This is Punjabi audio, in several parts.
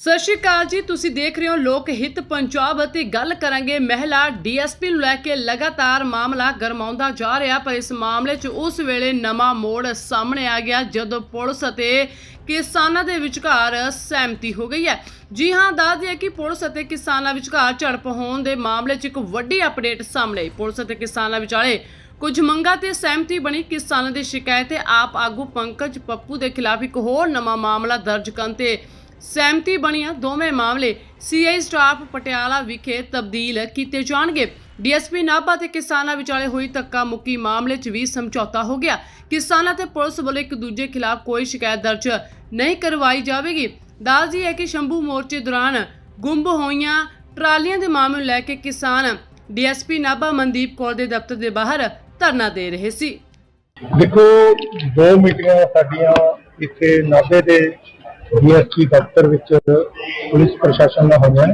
ਸਤਿ ਸ਼੍ਰੀ ਅਕਾਲ ਜੀ, ਤੁਸੀਂ ਦੇਖ ਰਹੇ ਹੋ ਲੋਕ ਹਿੱਤ ਪੰਜਾਬ ਅਤੇ ਗੱਲ ਕਰਾਂਗੇ ਮਹਿਲਾ ਡੀਐਸਪੀ ਨੂੰ ਲੈ ਕੇ ਲਗਾਤਾਰ ਮਾਮਲਾ ਗਰਮਾਉਂਦਾ ਜਾ ਰਿਹਾ, ਪਰ ਇਸ ਮਾਮਲੇ 'ਚ ਉਸ ਵੇਲੇ ਨਵਾਂ ਮੋੜ ਸਾਹਮਣੇ ਆ ਗਿਆ ਜਦੋਂ ਪੁਲਿਸ ਅਤੇ ਕਿਸਾਨਾਂ ਦੇ ਵਿਚਕਾਰ ਸਹਿਮਤੀ ਹੋ ਗਈ ਹੈ। ਜੀ ਹਾਂ, ਦੱਸ ਦਈਏ ਕਿ ਪੁਲਿਸ ਅਤੇ ਕਿਸਾਨਾਂ ਵਿਚਕਾਰ ਝੜਪ ਹੋਣ ਦੇ ਮਾਮਲੇ 'ਚ ਇੱਕ ਵੱਡੀ ਅਪਡੇਟ ਸਾਹਮਣੇ ਆਈ। ਪੁਲਿਸ ਅਤੇ ਕਿਸਾਨਾਂ ਵਿਚਾਲੇ ਕੁਝ ਮੰਗਾਂ ਤੇ ਸਹਿਮਤੀ ਬਣੀ। ਕਿਸਾਨਾਂ ਦੀ ਸ਼ਿਕਾਇਤ ਤੇ ਆਪ ਆਗੂ ਪੰਕਜ ਪੱਪੂ ਦੇ ਖਿਲਾਫ ਇੱਕ ਹੋਰ ਨਵਾਂ ਮਾਮਲਾ ਦਰਜ ਕਰਨ ਤੇ ਸਹਿਮਤੀ ਬਣੀਆਂ ਦੋਵੇਂ ਮਾਮਲੇ ਸੀਆਈ ਸਟਾਫ ਪਟਿਆਲਾ ਵਿਖੇ ਤਬਦੀਲ ਕੀਤੇ ਜਾਣਗੇ। ਡੀਐਸਪੀ ਨਾਭਾ ਤੇ ਕਿਸਾਨਾਂ ਵਿਚਾਲੇ ਹੋਈ ਧੱਕਾ ਮੁੱਕੀ ਮਾਮਲੇ 'ਚ ਵੀ ਸਮਝੌਤਾ ਹੋ ਗਿਆ। ਕਿਸਾਨਾਂ ਤੇ ਪੁਲਿਸ ਵੱਲੋਂ ਇੱਕ ਦੂਜੇ ਖਿਲਾਫ ਕੋਈ ਸ਼ਿਕਾਇਤ ਦਰਜ ਨਹੀਂ ਕਰਵਾਈ ਜਾਵੇਗੀ। ਦੱਸਦੀ ਹੈ ਕਿ ਸ਼ੰਭੂ ਮੋਰਚੇ ਦੌਰਾਨ ਗੁੰਮ ਹੋਈਆਂ ਟਰਾਲੀਆਂ ਦੇ ਮਾਮਲੇ ਨੂੰ ਲੈ ਕੇ ਕਿਸਾਨ ਡੀਐਸਪੀ ਨਾਭਾ ਮਨਦੀਪ ਕੌਰ ਦੇ ਦਫ਼ਤਰ ਦੇ ਬਾਹਰ ਧਰਨਾ ਦੇ ਰਹੇ ਸੀ। ਦੇਖੋ, ਦੋ ਮੀਟਿੰਗਾਂ ਸਾਡੀਆਂ ਇੱਥੇ ਨਾਭੇ ਦੇ ਡੀਐਸਪੀ ਦਫ਼ਤਰ ਵਿੱਚ ਪੁਲਿਸ ਪ੍ਰਸ਼ਾਸਨ ਨਾਲ ਹੋਈਆਂ।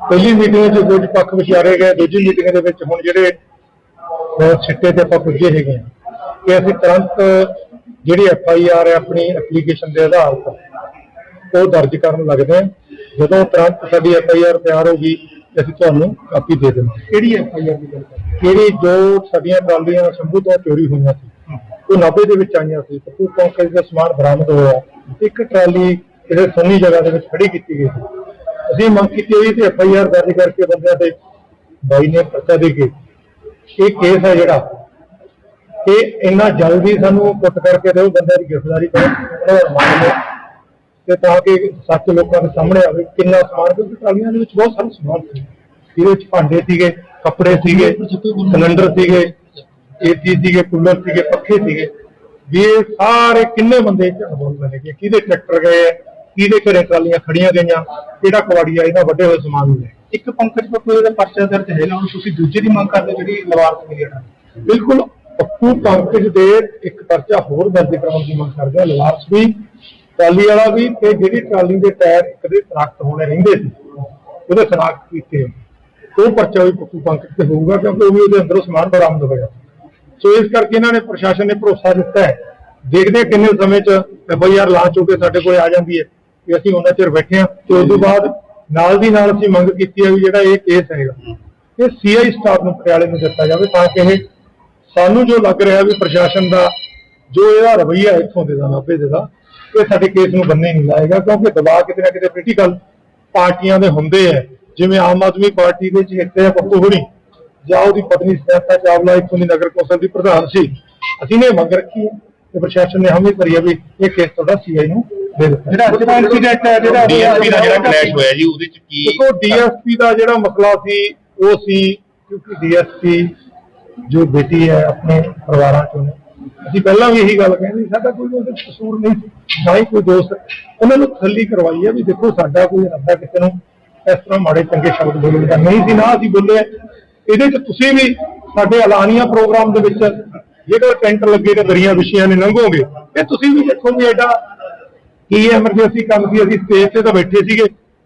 ਪਹਿਲੀ ਮੀਟਿੰਗ 'ਚ ਕੁਝ ਪੱਖ ਵਿਚਾਰੇ ਗਏ ਦੂਜੀ ਮੀਟਿੰਗ ਦੇ ਵਿੱਚ ਹੁਣ ਜਿਹੜੇ ਅਹ, ਸਿੱਟੇ ਤੇ ਆਪਾਂ ਪੁੱਜੇ ਹੈਗੇ ਕਿ ਅਸੀਂ ਤੁਰੰਤ ਜਿਹੜੀ ਐਫ ਆਈ ਆਰ ਹੈ ਆਪਣੀ ਐਪਲੀਕੇਸ਼ਨ ਦੇ ਆਧਾਰ ਤੇ ਉਹ ਦਰਜ ਕਰਨ ਲੱਗਦੇ ਆ ਜਦੋਂ ਤੁਰੰਤ ਸਾਡੀ ਐਫ ਆਈ ਆਰ ਤਿਆਰ ਹੋ ਗਈ ਅਸੀਂ ਤੁਹਾਨੂੰ ਕਾਪੀ ਦੇ ਦੇਵਾਂਗੇ ਕਿਹੜੀ ਐਫ ਆਈ ਆਰ ਦੀ ਗੱਲ ਕਿਹੜੀ ਜੋ ਸਾਡੀਆਂ ਟਰਾਲੀਆਂ ਸ਼ੰਭੂ ਤੋਂ ਚੋਰੀ ਹੋਈਆਂ ਸੀ। ਉਹ 90 ਦੇ ਵਿੱਚ ਆਈਆਂ ਸੀ ਤੇ ਉਹ ਪੰਕਜ ਦਾ ਸਮਾਨ ਬਰਾਮਦ ਹੋਇਆ। ਇੱਕ ਟਰਾਲੀ ਕਿਸੇ ਸੁੰਨੀ ਜਗ੍ਹਾ ਦੇ ਵਿੱਚ ਖੜੀ ਕੀਤੀ ਗਈ ਸੀ। ਅਸੀਂ ਮੰਗ ਕੀਤੀ ਹੋਈ ਤੇ ਐਫ ਆਈ ਆਰ ਦਰਜ ਕਰਕੇ ਬੰਦਿਆਂ ਤੇ ਬਾਈ ਨੇ ਪਰਚਾ ਦੇ ਕੇ ਇਹ ਕੇਸ ਹੈ ਜਿਹੜਾ ਇਹ ਇੰਨਾ ਜਲਦੀ ਸਾਨੂੰ ਪੁੱਟ ਕਰਕੇ ਦਿਓ ਬੰਦਿਆਂ ਦੀ ਗ੍ਰਿਫਤਾਰੀ ਕਰੋ ਉਹਨਾਂ ਦਾ ਮਾਨ ਤੇ ਤਾਂ ਕਿ ਸੱਚ ਲੋਕਾਂ ਦੇ ਸਾਹਮਣੇ ਆਵੇ ਕਿੰਨਾ ਸਮਾਨ, ਕਿਉਂਕਿ ਟਰਾਲੀਆਂ ਦੇ ਵਿੱਚ ਬਹੁਤ ਸਾਰਾ ਸਮਾਨ ਸੀ। ਇਹਦੇ ਵਿੱਚ ਭਾਂਡੇ ਸੀਗੇ, ਕੱਪੜੇ ਸੀਗੇ, ਸਿਲੰਡਰ ਸੀਗੇ ਏਸੀ ਸੀਗੇ ਕੂਲਰ ਸੀਗੇ ਪੱਖੇ ਸੀਗੇ। ਵੀ ਇਹ ਸਾਰੇ ਕਿੰਨੇ ਬੰਦੇ ਬਣੇ ਗਏ ਕਿਹਦੇ ਟਰੈਕਟਰ ਗਏ ਆ, ਕਿਹਦੇ ਘਰੇ ਟਰਾਲੀਆਂ ਖੜੀਆਂ ਗਈਆਂ ਕਿਹੜਾ ਕਵਾੜੀਆ ਇਹਨਾਂ ਵੱਡੇ ਹੋਏ ਸਮਾਨ ਨੂੰ ਲੈ ਇੱਕ ਪੰਕਜ ਪੱਪੂ ਦਾ ਪਰਚਾ ਦਰਜ ਹੈ ਨਾ ਤੁਸੀਂ ਦੂਜੇ ਦੀ ਮੰਗ ਕਰਦੇ ਜਿਹੜੀ ਲਵਾਰਸ ਮਿਲੀ ਹੈ ਬਿਲਕੁਲ ਪੱਪੂ ਪੰਕਜ ਦੇ ਇੱਕ ਪਰਚਾ ਹੋਰ ਦਰਜ ਕਰਾਉਣ ਦੀ ਮੰਗ ਕਰਦੇ ਆ ਲਵਾਰਸ ਵੀ ਟਰਾਲੀ ਵਾਲਾ ਵੀ ਤੇ ਜਿਹੜੀ ਟਰਾਲੀ ਦੇ ਟਾਇਰ ਇੱਕ ਦੇ ਸਨਾਖਤ ਹੋਣੇ ਰਹਿੰਦੇ ਸੀ ਉਹਦੇ ਸਨਾਖਤ ਕੀਤੇ ਉਹ ਪਰਚਾ ਵੀ ਪੱਪੂ ਪੰਕਜ ਤੇ ਹੋਊਗਾ ਕਿਉਂਕਿ ਉਹ ਵੀ ਉਹਦੇ ਅੰਦਰੋਂ ਸਮਾਨ ਬਰਾਮਦ ਹੋਇਆ। ਸੋ ਇਸ ਕਰਕੇ ਇਹਨਾਂ ਨੇ ਪ੍ਰਸ਼ਾਸਨ ਨੇ ਭਰੋਸਾ ਦਿੱਤਾ ਹੈ। ਦੇਖਦੇ ਹਾਂ ਕਿੰਨੇ ਸਮੇਂ ਚ ਐਫਆਈਆਰ ਲਾਂਚ ਹੋ ਕੇ ਸਾਡੇ ਕੋਲ ਆ ਜਾਂਦੀ ਹੈ ਕਿ ਅਸੀਂ ਉਹਨਾਂ ਚਿਰ ਬੈਠੇ ਹਾਂ ਤੇ ਉਸ ਤੋਂ ਬਾਅਦ ਨਾਲ ਦੀ ਨਾਲ ਅਸੀਂ ਮੰਗ ਕੀਤੀ ਹੈ ਵੀ ਜਿਹੜਾ ਇਹ ਕੇਸ ਹੈਗਾ, ਇਹ ਸੀਆਈ ਸਟਾਫ ਨੂੰ ਪਟਿਆਲੇ ਨੂੰ ਦਿੱਤਾ ਜਾਵੇ ਤਾਂ ਕਿ ਇਹ ਸਾਨੂੰ ਜੋ ਲੱਗ ਰਿਹਾ ਵੀ ਪ੍ਰਸ਼ਾਸਨ ਦਾ ਜੋ ਇਹਦਾ ਰਵੱਈਆ ਇੱਥੋਂ ਦੇ ਦਾ, ਨਾਭੇ ਦੇ ਦਾ, ਇਹ ਸਾਡੇ ਕੇਸ ਨੂੰ ਬੰਨੇ ਨਹੀਂ ਲਾਏਗਾ ਕਿਉਂਕਿ ਦਬਾਅ ਕਿਤੇ ਨਾ ਕਿਤੇ ਪੋਲੀਟੀਕਲ ਪਾਰਟੀਆਂ ਦੇ ਹੁੰਦੇ ਆ। ਜਿਵੇਂ ਆਮ ਆਦਮੀ ਪਾਰਟੀ ਦੇ ਚਹੇਤੇ ਆ ਪੱਪੂ ਹੁਣੀ। ਜਾਂ ਉਹਦੀ ਪਤਨੀ ਸਨੇਤਾ ਚਾਵਲਾ ਇੱਥੋਂ ਦੀ ਨਗਰ ਕੌਂਸਲ ਦੀ ਪ੍ਰਧਾਨ ਸੀ। ਅਸੀਂ ਨੇ ਮੰਗ ਰੱਖੀ ਹੈ ਤੇ ਪ੍ਰਸ਼ਾਸਨ ਨੇ ਹਮੇ ਹੈ ਵੀ ਇਹ ਕੇਸ ਤੁਹਾਡਾ ਸੀਆਈ ਨੂੰ ਦੇ ਦਿੱਤਾ। ਜਿਹੜਾ ਅੱਜ ਦਾ incident ਹੈ, ਜਿਹੜਾ ਡੀਐਸਪੀ ਦਾ ਜਿਹੜਾ ਕਲੈਸ਼ ਹੋਇਆ ਜੀ ਉਹਦੇ ਚ ਕੀ ਦੇਖੋ ਡੀਐਸਪੀ ਦਾ ਜਿਹੜਾ ਮਸਲਾ ਸੀ ਉਹ ਸੀ ਕਿਉਂਕਿ ਡੀਐਸਪੀ ਜੋ ਬੇਟੀ ਹੈ ਆਪਣੇ ਪਰਿਵਾਰਾਂ ਚੋਂ ਅਸੀਂ ਪਹਿਲਾਂ ਵੀ ਇਹੀ ਗੱਲ ਕਹਿੰਦੇ ਸਾਡਾ ਕੋਈ ਉਹਦੇ ਕਸੂਰ ਨਹੀਂ ਸੀ ਨਾ ਹੀ ਕੋਈ ਦੋਸਤ ਉਹਨਾਂ ਨੂੰ ਤਸੱਲੀ ਕਰਵਾਈ ਹੈ ਵੀ ਦੇਖੋ ਸਾਡਾ ਕੋਈ ਰੱਬਾ ਕਿਸੇ ਨੂੰ ਇਸ ਤਰ੍ਹਾਂ ਮਾੜੇ ਚੰਗੇ ਸ਼ਬਦ ਬੋਲਣ ਦਾ ਨਹੀਂ ਸੀ ਨਾ ਅਸੀਂ ਬੋਲੇ ਇਹਦੇ 'ਚ ਤੁਸੀਂ ਵੀ ਸਾਡੇ ਐਲਾਨੀਆਂ ਪ੍ਰੋਗਰਾਮ ਦੇ ਵਿੱਚ ਜਿਹੜਾ ਟੈਂਟ ਲੱਗੇ ਨੇ ਦਰੀਆਂ ਵਿਸ਼ਿਆਂ ਨੇ, ਲੰਘੋਗੇ। ਇਹ ਤੁਸੀਂ ਵੀ ਦੇਖੋ ਵੀ ਐਡਾ ਕੀ ਐਮਰਜੈਂਸੀ ਕੰਮ ਸੀ, ਅਸੀਂ ਸਟੇਜ ਤੇ ਤਾਂ ਬੈਠੇ ਸੀਗੇ।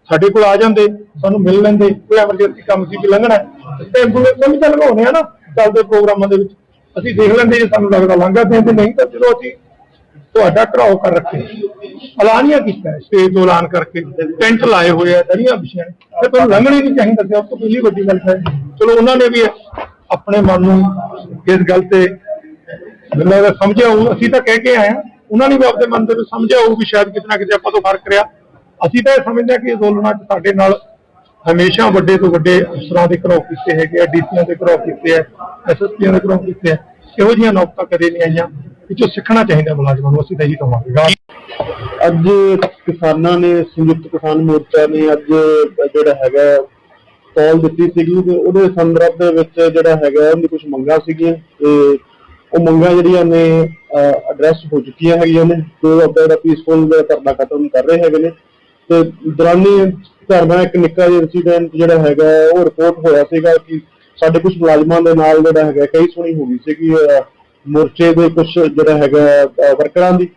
ਸਾਡੇ ਕੋਲ ਆ ਜਾਂਦੇ, ਸਾਨੂੰ ਮਿਲ ਲੈਂਦੇ, ਕੋਈ ਐਮਰਜੈਂਸੀ ਕੰਮ ਸੀ ਕਿ ਲੰਘਣਾ ਹੈ। ਤੇ ਐਂਬੂਲੈਂਸ ਵੀ ਤਾਂ ਲਗਾਉਣੇ ਆ ਨਾ, ਚੱਲਦੇ ਪ੍ਰੋਗਰਾਮਾਂ ਦੇ ਵਿੱਚ। ਅਸੀਂ ਦੇਖ ਲੈਂਦੇ ਜੇ ਸਾਨੂੰ ਲੱਗਦਾ ਲੰਘਾ ਦੇਣ ਤੇ ਨਹੀਂ, ਤਾਂ ਚਲੋ ਅਸੀਂ ਤੁਹਾਡਾ ਘਰਾਓ ਕਰ ਰੱਖੇ। ਐਲਾਨੀਆਂ ਕੀਤਾ ਸਟੇਜ ਤੋਂ ਐਲਾਨ ਕਰਕੇ ਟੈਂਟ ਲਾਏ ਹੋਏ ਆ, ਦਰੀਆਂ ਵਿਛੀਆਂ ਤੇ ਤੁਹਾਨੂੰ ਲੰਘਣੀ ਨਹੀਂ ਚਾਹੀਦਾ ਸੀ ਉਸ ਤੋਂ ਪਹਿਲੀ ਵੱਡੀ ਗੱਲ ਹੈ। ਚਲੋ, ਉਹਨਾਂ ਨੇ ਵੀ ਆਪਣੇ ਮਨ ਨੂੰ ਇਸ ਗੱਲ ਤੇ ਮੈਨੂੰ ਲੱਗਦਾ ਸਮਝਿਆ ਉਹ ਅਸੀਂ ਤਾਂ ਕਹਿ ਕੇ ਆਏ ਹਾਂ। ਉਹਨਾਂ ਨੇ ਵੀ ਆਪਣੇ ਮਨ ਦੇ ਵਿੱਚ ਸਮਝਿਆ ਹੋਊ ਵੀ ਸ਼ਾਇਦ ਕਿਤੇ ਨਾ ਕਿਤੇ ਆਪਾਂ ਤੋਂ ਫ਼ਰਕ ਰਿਹਾ। ਅਸੀਂ ਤਾਂ ਇਹ ਸਮਝਦੇ ਹਾਂ ਕਿ ਅੰਦੋਲਨਾਂ 'ਚ ਸਾਡੇ ਨਾਲ ਹਮੇਸ਼ਾ ਵੱਡੇ ਤੋਂ ਵੱਡੇ ਅਫਸਰਾਂ ਦੇ ਘਰੋਂ ਕੀਤੇ ਹੈਗੇ ਆ ਡੀਸੀਆਂ ਦੇ ਘਰੋਂ ਕੀਤੇ ਆ ਐਸਐਸਪੀਆਂ ਦੇ ਘਰੋਂ ਕੀਤੇ ਆ। ਇਹੋ ਜਿਹੀਆਂ ਨੌਕਤਾਂ ਕਦੇ ਨਹੀਂ ਆਈਆਂ। ਇਹ ਸਿੱਖਣਾ ਚਾਹੀਦਾ ਮੁਲਾਜ਼ਮਾਂ ਨੂੰ, ਅਸੀਂ ਤਾਂ ਇਹੀ ਕਹਾਂਗੇ। ਅੱਜ ਕਿਸਾਨਾਂ ਨੇ, ਸੰਯੁਕਤ ਕਿਸਾਨ ਮੋਰਚਾ ਨੇ ਅੱਜ ਜਿਹੜਾ ਹੈਗਾ ਕਾਲ ਦਿੱਤੀ ਸੀਗੀ ਤੇ ਉਹਦੇ ਸੰਦਰਭ ਦੇ ਵਿੱਚ ਜਿਹੜਾ ਹੈਗਾ ਉਹਦੀ ਕੁਝ ਮੰਗਾਂ ਸੀਗੀਆਂ ਤੇ ਉਹ ਮੰਗਾਂ ਜਿਹੜੀਆਂ ਨੇ ਐਡਰੈਸ ਹੋ ਚੁੱਕੀਆਂ ਹੈਗੀਆਂ ਨੇ, ਜੋ ਆਪਦਾ ਜਿਹੜਾ ਪੀਸਫੁਲ ਧਰਨਾ ਖਤਮ ਕਰ ਰਹੇ ਹੈਗੇ ਨੇ। ਤੇ ਦੌਰਾਨੀ ਧਰਨਾ ਇੱਕ ਨਿੱਕਾ ਜਿਹਾ ਇਨਸੀਡੈਂਟ ਜਿਹੜਾ ਹੈਗਾ, ਉਹ ਰਿਪੋਰਟ ਹੋਇਆ ਸੀਗਾ ਕਿ ਸਾਡੇ ਕੁਝ ਮੁਲਾਜ਼ਮਾਂ ਦੇ ਨਾਲ ਜਿਹੜਾ ਹੈਗਾ ਕਈ ਸੁਣੀ ਹੋ ਗਈ ਸੀਗੀ ਮੋਰਚੇ ਦੇ ਕੁਝ ਜਿਹੜਾ ਹੈਗਾ ਵਰਕਰਾਂ ਦੀ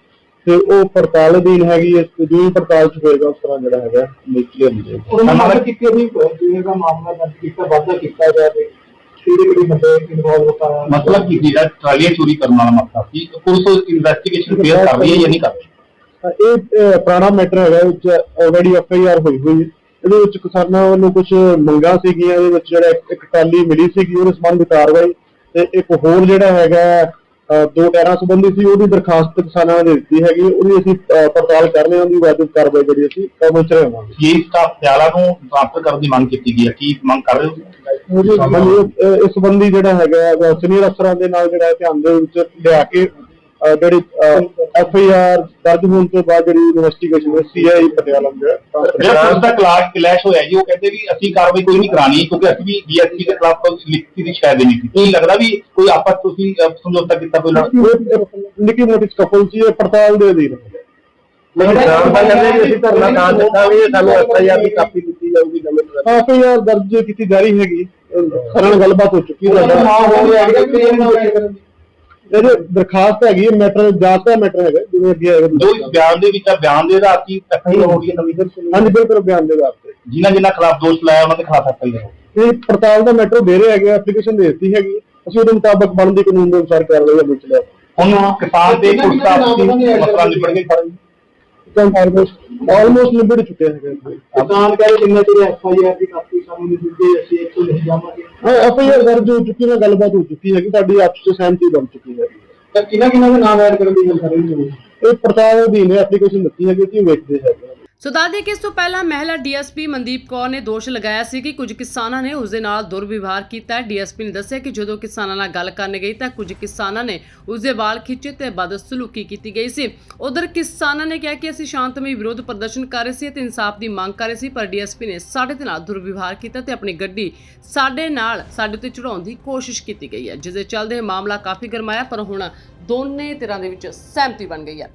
ਤੇ ਉਹ ਪੜਤਾਲ ਅਧੀਨ ਹੈਗੀ ਹੈ ਜੋ ਪੜਤਾਲ ਚ ਹੋਏਗਾ ਉਸ ਤਰ੍ਹਾਂ ਜਿਹੜਾ ਹੈਗਾ ਕਲੀਅਰ ਹੋ ਜਾਏਗਾ ਉਹਨਾਂ ਕੀਤੀ ਵੀ ਜਿਵੇਂ ਦਾ ਮਾਮਲਾ ਦਰਜ ਕੀਤਾ ਵਾਧਾ ਕੀਤਾ ਜਾਵੇ ਕਿਹੜੇ ਕਿਹੜੇ ਬੰਦੇ ਇਨਵੋਲਵ ਹੋਤਾ ਮਤਲਬ ਕੀ ਜਿਹੜਾ ਟਰਾਲੀਆਂ ਚੋਰੀ ਕਰਨ ਵਾਲਾ ਮਸਲਾ ਸੀ ਪੁਲਿਸ ਇਨਵੈਸਟੀਗੇਸ਼ਨ ਫੇਰ ਕਰ ਰਹੀ ਹੈ ਜਾਂ ਨਹੀਂ ਕਰ ਰਹੀ? ਤਾਂ ਇਹ ਅਹ, ਪੁਰਾਣਾ ਮੈਟਰ ਹੈਗਾ ਇਹ ਵਿੱਚ ਆਲਰੇਡੀ ਐਫ ਆਈ ਆਰ ਹੋਈ ਹੋਈ ਹੈ। ਇਹਦੇ ਵਿੱਚ ਕਿਸਾਨਾਂ ਵੱਲੋਂ ਕੁਝ ਮੰਗਾਂ ਸੀਗੀਆਂ ਇਹਦੇ ਵਿੱਚ ਜਿਹੜਾ ਇੱਕ- ਇੱਕ ਟਾਲੀ ਮਿਲੀ ਸੀਗੀ ਉਹਦੇ ਸੰਬੰਧ ਵਿੱਚ ਕਾਰਵਾਈ ਤੇ ਇੱਕ ਹੋਰ ਜਿਹੜਾ ਹੈਗਾ ਦੋ ਟਾਇਰਾਂ ਸੰਬੰਧੀ ਸੀ ਉਹਦੀ ਦਰਖਾਸਤ ਕਿਸਾਨਾਂ ਨੇ ਦਿੱਤੀ ਹੈਗੀ ਉਹਦੀ ਅਸੀਂ ਪੜਤਾਲ ਕਰ ਰਹੇ ਹਾਂ ਉਹਦੀ ਵਾਜਬ ਕਾਰਵਾਈ ਜਿਹੜੀ ਅਸੀਂ ਕੰਮ ਵਿੱਚ ਰਹਾਂਗੇ ਜੀ ਸਟਾਫ ਪਟਿਆਲਾ ਨੂੰ ਟ੍ਰਾਂਸਫਰ ਕਰਨ ਦੀ ਮੰਗ ਕੀਤੀ ਗਈ ਹੈ? ਕੀ ਮੰਗ ਕਰ ਰਹੇ ਹੋ ਇਸ ਸੰਬੰਧੀ ਜਿਹੜਾ ਹੈਗਾ ਸੀਨੀਅਰ ਅਫਸਰਾਂ ਦੇ ਨਾਲ ਜਿਹੜਾ ਧਿਆਨ ਦੇ ਵਿੱਚ ਲਿਆ ਕੇ ਜਿਹੜੀ ਐਫ ਆਈ ਆਰ ਦਰਜ ਹੋਣ ਤੋਂ ਬਾਅਦ ਜਿਹੜੀ ਇਨਵੈਸਟੀਗੇਸ਼ਨ ਹੈ ਸੀ ਆਈ ਪਟਿਆਲਾ ਨੂੰ ਜਿਹੜਾ ਪੁਲਿਸ ਦਾ ਕਲਾਸ ਕਲੈਸ਼ ਹੋਇਆ ਜੀ ਉਹ ਕਹਿੰਦੇ ਵੀ ਅਸੀਂ ਕਾਰਵਾਈ ਕੋਈ ਨਹੀਂ ਕਰਾਣੀ ਕਿਉਂਕਿ ਅਸੀਂ ਵੀ ਡੀਐਸਪੀ ਦੇ ਖਿਲਾਫ ਕੋਈ ਲਿਖਤੀ ਦੀ ਸ਼ਾਇਦ ਨਹੀਂ ਸੀ। ਕੀ ਲੱਗਦਾ ਵੀ ਕੋਈ ਆਪਸ ਤੁਸੀਂ ਸਮਝੌਤਾ ਕੀਤਾ ਕੋਈ ਇਹ- ਇਹ ਨਿੱਕੀ ਮੋਟੀ ਕਪਲ ਸੀ ਇਹ ਪੜਤਾਲ ਦੇ ਅਧੀਨ ਹੈ ਕਿਸਾਨ ਤਾਂ ਕਹਿੰਦੇ ਵੀ ਅਸੀਂ ਧਰਨਾ ਨਾ ਦਿੱਤਾਂਗੇ ਸਾਨੂੰ ਐਫਆਈਆਰ ਦੀ ਕਾਪੀ ਦਿੱਤੀ ਜਾਊਗੀ ਨਵੇਂ ਐਫ ਆਈ ਆਰ ਦਰਜ ਕੀਤੀ ਜਾ ਰਹੀ ਹੈਗੀ। ਸਾਰਿਆਂ ਨਾਲ ਗੱਲਬਾਤ ਹੋ ਚੁੱਕੀ ਹੈ। ਮਾਂ ਹੋ ਗਿਆ ਕਿ ਕਲੀਅਰ ਨਾ ਹੋ ਗਿਆ ਇਹਦੇ ਦਰਖਾਸਤ ਹੈਗੀ ਹੈ ਮੈਟਰ ਜਾਂਚ ਦਾ ਮੈਟਰ ਹੈਗਾ ਜਿਵੇਂ ਅੱਗੇ ਹੈਗਾ ਜੋ ਇਸ ਬਿਆਨ ਦੇ ਵਿੱਚ ਆ ਬਿਆਨ ਦੇ ਆਧਾਰ ਕੀ ਐਫਆਈਆਰ ਹੋ ਰਹੀ ਹੈ ਨਵੀਂ ਹਾਂਜੀ ਬਿਲਕੁਲ ਬਿਆਨ ਦੇ ਵਾਸਤੇ ਜਿਨ੍ਹਾਂ ਜਿਨ੍ਹਾਂ ਖਿਲਾਫ ਦੋਸ਼ ਲਾਇਆ ਉਹਨਾਂ ਦੇ ਖਿਲਾਫ ਐਫਆਈਆਰ ਹੋ ਇਹ ਪੜਤਾਲ ਦਾ ਮੈਟਰ ਦੇ ਰਹੇ ਹੈਗੇ ਐਪਲੀਕੇਸ਼ਨ ਦੇ ਦਿੱਤੀ ਹੈਗੀ ਅਸੀਂ ਉਹਦੇ ਮੁਤਾਬਕ ਬਣਦੀ ਕਾਨੂੰਨ ਦੇ ਅਨੁਸਾਰ ਕਾਰਵਾਈ ਅਮਲ ਚ ਲਿਆ। ਹੁਣ ਕਿਸਾਨ ਦੇ ਪੁਲਿਸ ਦਾ ਮਸਲਾ ਨਿਬੜ ਸਾਰਾ ਜੀ। ਤਾਂ ਆਲਮੋਸਟ ਆਲਮੋਸਟ ਨਿਬੜ ਚੁੱਕਿਆ ਹੈਗਾ। ਕਿਸਾਨ ਕਹਿੰਦੇ ਜਿੰਨਾ ਚਿਰ ਐਫ ਆਈ ਆਰ ਦੀ ਕਾਪੀ ਸਾਨੂੰ ਨਹੀਂ ਦਿੰਦੇ ਅਸੀਂ ਇੱਥੋਂ ਨਹੀਂ ਜਾਵਾਂਗੇ। ਹਾਂ ਐਫ ਆਈ ਆਰ ਦਰਜ ਹੋ ਚੁੱਕੀ ਹੈ ਗੱਲਬਾਤ ਹੋ ਚੁੱਕੀ ਹੈਗੀ ਸਾਡੀ ਆਪਸ ਚ ਸਹਿਮਤੀ ਬਣ ਚੁੱਕੀ ਹੈ। ਤਾਂ ਕਿਹਨਾਂ ਕਿਹਨਾਂ ਦੇ ਨਾਮ ਐਡ ਕਰਨ ਦੀ ਗੱਲ ਕਰ ਰਹੇ ਹੋ ਇਹ ਪੜਤਾਲ ਅਧੀਨ ਐਪਲੀਕੇਸ਼ਨ ਦਿੱਤੀ ਹੈਗੀ ਕਿ ਵੇਖਦੇ ਹੈਗੇ ਸੋ ਦੱਸ ਦਈਏ ਕਿ ਇਸ ਤੋਂ ਪਹਿਲਾਂ ਮਹਿਲਾ ਡੀਐਸਪੀ ਮਨਦੀਪ ਕੌਰ ਨੇ ਦੋਸ਼ ਲਗਾਇਆ ਸੀ ਕਿ ਕੁਝ ਕਿਸਾਨਾਂ ਨੇ ਉਸ ਦੇ ਨਾਲ ਦੁਰਵਿਵਹਾਰ ਕੀਤਾ ਡੀਐਸਪੀ ਨੇ ਦੱਸਿਆ ਕਿ ਜਦੋਂ ਕਿਸਾਨਾਂ ਨਾਲ ਗੱਲ ਕਰਨ ਗਈ ਤਾਂ ਕੁਝ ਕਿਸਾਨਾਂ ਨੇ ਉਸ ਦੇ ਵਾਲ ਖਿੱਚੇ ਤੇ ਬਦਸਲੂਕੀ ਕੀਤੀ ਗਈ ਸੀ। ਉਧਰ ਕਿਸਾਨਾਂ ਨੇ ਕਿਹਾ ਕਿ ਅਸੀਂ ਸ਼ਾਂਤਮਈ ਵਿਰੋਧ ਪ੍ਰਦਰਸ਼ਨ ਕਰ ਰਹੇ ਸੀ ਤੇ ਇਨਸਾਫ ਦੀ ਮੰਗ ਕਰ ਰਹੇ ਸੀ, ਪਰ ਡੀਐਸਪੀ ਨੇ ਸਾਡੇ ਦੇ ਨਾਲ ਦੁਰਵਿਵਹਾਰ ਕੀਤਾ ਤੇ ਆਪਣੀ ਗੱਡੀ ਸਾਡੇ ਨਾਲ, ਸਾਡੇ ਤੇ ਚੜਾਉਣ ਦੀ ਕੋਸ਼ਿਸ਼ ਕੀਤੀ ਗਈ ਹੈ, ਜਿਸ ਦੇ ਚੱਲਦੇ ਮਾਮਲਾ ਕਾਫੀ ਗਰਮਾਇਆ, ਪਰ ਹੁਣ ਦੋਨੇ ਧਿਰਾਂ ਦੇ ਵਿੱਚ ਸਹਿਮਤੀ ਬਣ ਗਈ ਹੈ।